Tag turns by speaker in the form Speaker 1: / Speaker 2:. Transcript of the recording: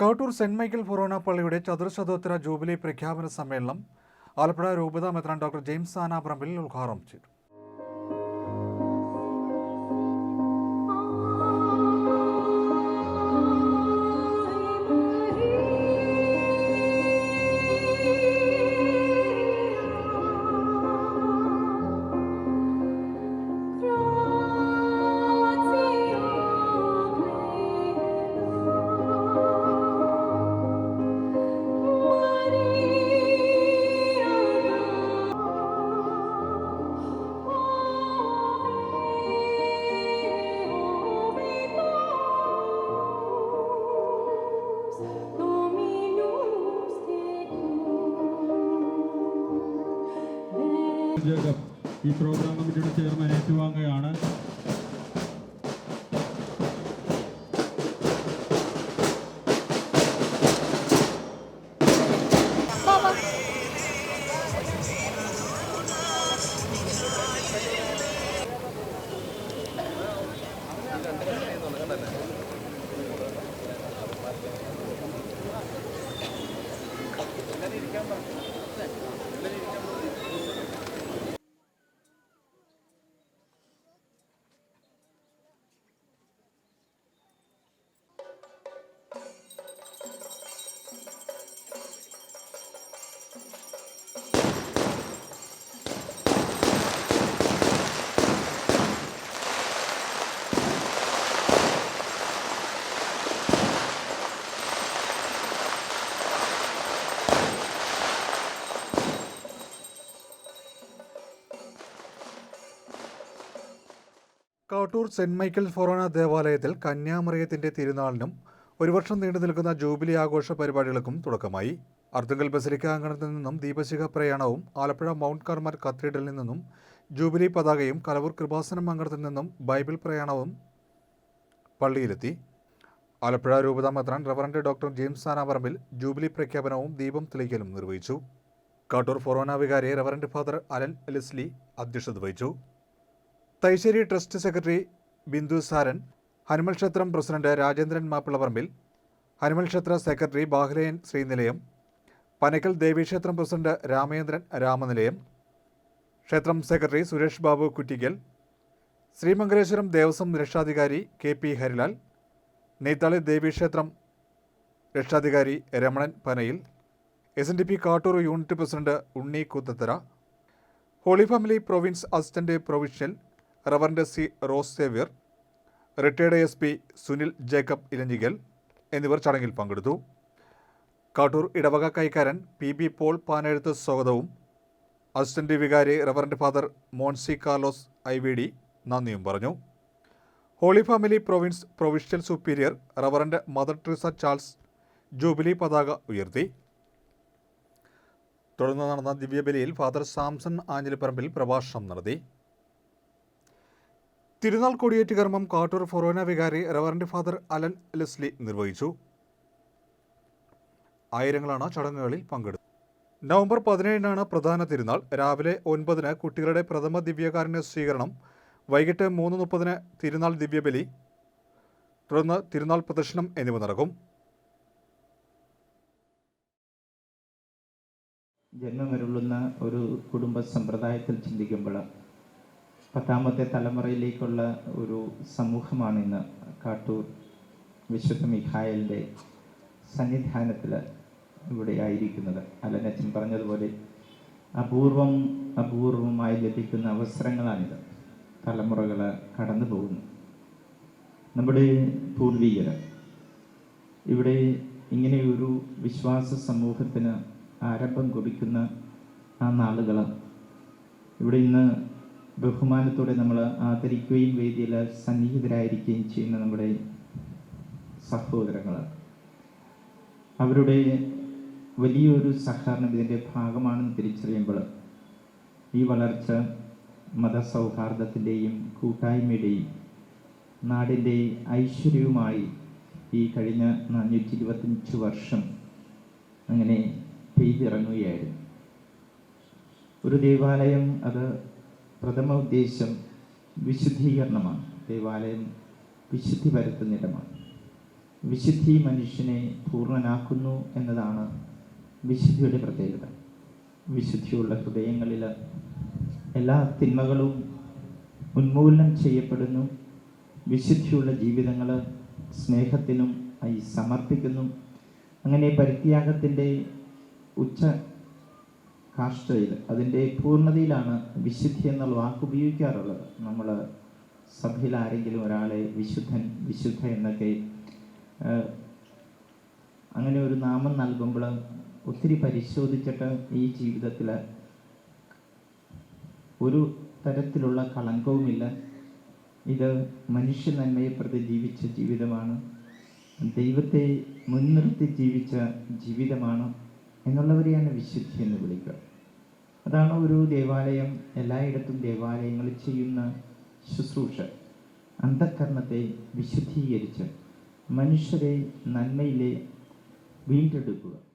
Speaker 1: കൗട്ടൂർ Saint Michael ഫൊറോണ പള്ളിയുടെ ചതുർശതോത്തര jubilee പ്രഖ്യാപന സമ്മേളനം ആലപ്പുഴ രൂപത മെത്രാൻ ഡോക്ടർ ജെയിംസ് ആനാപ്രമ്പിൽ ഉദ്ഘാടനം ചെയ്തു.
Speaker 2: ഈ പ്രോഗ്രാം കമ്മിറ്റിയുടെ ചെയർമാൻ ഏറ്റുവാങ്ങുകയാണ്.
Speaker 1: കൗട്ടൂർ സെന്റ് മൈക്കിൾ ഫൊറോന ദേവാലയത്തിൽ കന്യാമറിയത്തിന്റെ തിരുനാളിനും ഒരു വർഷം നീണ്ടു നിൽക്കുന്ന ജൂബിലി ആഘോഷ പരിപാടികൾക്കും തുടക്കമായി. അർത്തുങ്കൽ ബസലിക്ക അങ്കണത്തിൽ നിന്നും ദീപശിഖ പ്രയാണവും ആലപ്പുഴ മൗണ്ട് കാർമർ കത്തീഡ്രലിൽ നിന്നും ജൂബിലി പതാകയും കലവൂർ കൃപാസനം അങ്കണത്തിൽ നിന്നും ബൈബിൾ പ്രയാണവും പള്ളിയിലെത്തി. ആലപ്പുഴ രൂപതാ മെത്രാൻ reverend doctor James Sanaparambil jubilee പ്രഖ്യാപനവും ദീപം തെളിക്കലും നിർവഹിച്ചു. കാട്ടൂർ ഫൊറോന വികാരി റവറൻഡ് ഫാദർ അലൻ ലിസ്ലി അധ്യക്ഷത വഹിച്ചു. തൈശ്ശേരി ട്രസ്റ്റ് സെക്രട്ടറി ബിന്ദു സാരൻ ഹനുമൽ ക്ഷേത്രം പ്രസിഡന്റ് രാജേന്ദ്രൻ മാപ്പിളപറമ്പിൽ ഹനുമൽ ക്ഷേത്ര സെക്രട്ടറി ബാഹ്ലയൻ ശ്രീനിലയം പനക്കൽ ദേവീക്ഷേത്രം പ്രസിഡന്റ് രാമേന്ദ്രൻ രാമനിലയം ക്ഷേത്രം സെക്രട്ടറി സുരേഷ് ബാബു കുറ്റിക്കൽ ശ്രീമംഗലേശ്വരം ദേവസ്വം രക്ഷാധികാരി കെ പി ഹരിലാൽ നെയ്ത്താളി ദേവീക്ഷേത്രം രക്ഷാധികാരി Ramanan Panayil S N D P Kattoor unit president Unni Koothathara holy family province assistant provincial reverend C Rose Xavier retired S P Sunil Jacob Elanjikal എന്നിവർ ചടങ്ങിൽ പങ്കെടുത്തു. കാട്ടൂർ ഇടവക കൈക്കാരൻ പി ബി പോൾ പാനെഴുത്ത് സ്വാഗതവും assistant വികാരി reverend father Monsy Carlos I V D നന്ദിയും പറഞ്ഞു. Holy family province provincial superior reverend mother Tresa Charles jubilee പതാക ഉയർത്തി. തുടർന്ന് നടന്ന ദിവ്യബലിയിൽ ഫാദർ സാംസൺ ആഞ്ഞിലിപ്പറമ്പിൽ പ്രഭാഷണം നടത്തി. തിരുനാൾ കൊടിയേറ്റ് കർമ്മം കാട്ടൂർ ഫൊറോന വികാരി റവറന്റ് ഫാദർ അലൻ ലെസ്ലി നിർവഹിച്ചു. ആയിരങ്ങളാണ് ചടങ്ങുകളിൽ പങ്കെടുത്തത്. നവംബർ പതിനേഴിനാണ് പ്രധാന തിരുനാൾ. രാവിലെ ഒൻപതിന് കുട്ടികളുടെ പ്രഥമ ദിവ്യകാരുണ്യ സ്വീകരണം. വൈകിട്ട് മൂന്ന് മുപ്പതിന് തിരുനാൾ ദിവ്യബലി. തുടർന്ന് തിരുനാൾ പ്രദർശനം എന്നിവ നടക്കും.
Speaker 3: ജന്മമരുളുന്ന ഒരു കുടുംബ സമ്പ്രദായത്തിൽ ചിന്തിക്കുമ്പോൾ പത്താമത്തെ തലമുറയിലേക്കുള്ള ഒരു സമൂഹമാണ് ഇന്ന് കാട്ടൂർ വിശുദ്ധ മിഖായലിന്റെ സന്നിധാനത്തിൽ ഇവിടെ ആയിരിക്കുന്നത്. അലനച്ചൻ പറഞ്ഞതുപോലെ അപൂർവം അപൂർവമായി ലഭിക്കുന്ന അവസരങ്ങളാണിത്. തലമുറകൾ കടന്നു പോകുന്നു. നമ്മുടെ പൂർവികർ ഇവിടെ ഇങ്ങനെയൊരു വിശ്വാസ സമൂഹത്തിന് ആരംഭം കുറിക്കുന്ന ആ നാളുകൾ ഇവിടെ ഇന്ന് ബഹുമാനത്തോടെ നമ്മൾ ആദരിക്കുകയും വേദിയിൽ സന്നിഹിതരായിരിക്കുകയും ചെയ്യുന്ന നമ്മുടെ സഹോദരങ്ങൾ അവരുടെ വലിയൊരു സഹകരണം ഇതിന്റെ ഭാഗമാണെന്ന് തിരിച്ചറിയുമ്പോൾ ഈ വളർച്ച മതസൗഹാർദ്ദത്തിന്റെയും കൂട്ടായ്മയുടെയും നാടിന്റെ ഐശ്വര്യവുമായി ഈ കഴിഞ്ഞ നാനൂറ്റി ഇരുപത്തഞ്ച് വർഷം അങ്ങനെ പെയ്തിറങ്ങുകയായിരുന്നു. ഒരു ദേവാലയം അത് പ്രഥമ ഉദ്ദേശം വിശുദ്ധീകരണമാണ്. ദേവാലയം വിശുദ്ധി വരുത്തുന്നിടമാണ് വിശുദ്ധി മനുഷ്യനെ പൂർണനാക്കുന്നു എന്നതാണ് വിശുദ്ധിയുടെ പ്രത്യേകത. വിശുദ്ധിയുള്ള ഹൃദയങ്ങളിൽ എല്ലാ തിന്മകളും ഉന്മൂലനം ചെയ്യപ്പെടുന്നു. വിശുദ്ധിയുള്ള ജീവിതങ്ങൾ സ്നേഹത്തിനും ആയി സമർപ്പിക്കുന്നു. അങ്ങനെ പരിത്യാഗത്തിന്റെ ഉച്ച കാഷ്ടയിൽ അതിന്റെ പൂർണതയിലാണ് വിശുദ്ധി എന്നുള്ള വാക്ക് ഉപയോഗിക്കാറുള്ളത്. നമ്മൾ സഭയിൽ ആരെങ്കിലും ഒരാളെ വിശുദ്ധൻ വിശുദ്ധ എന്നൊക്കെ അങ്ങനെ ഒരു നാമം നൽകുമ്പോൾ ഒത്തിരി പരിശോധിച്ചിട്ട് ഈ ജീവിതത്തിൽ ഒരു തരത്തിലുള്ള കളങ്കവുമില്ല. ഇത് മനുഷ്യ നന്മയെ പ്രതി ജീവിച്ച ജീവിതമാണ്. ദൈവത്തെ മുൻനിർത്തി ജീവിച്ച ജീവിതമാണ്. എന്നുള്ളവരെയാണ് വിശുദ്ധി എന്ന് വിളിക്കുക. അതാണ് ഒരു ദേവാലയം. എല്ലായിടത്തും ദേവാലയങ്ങളിൽ ചെയ്യുന്ന ശുശ്രൂഷ. അന്ധകരണത്തെ വിശുദ്ധീകരിച്ച് മനുഷ്യരെ നന്മയിലെ വീണ്ടെടുക്കുക.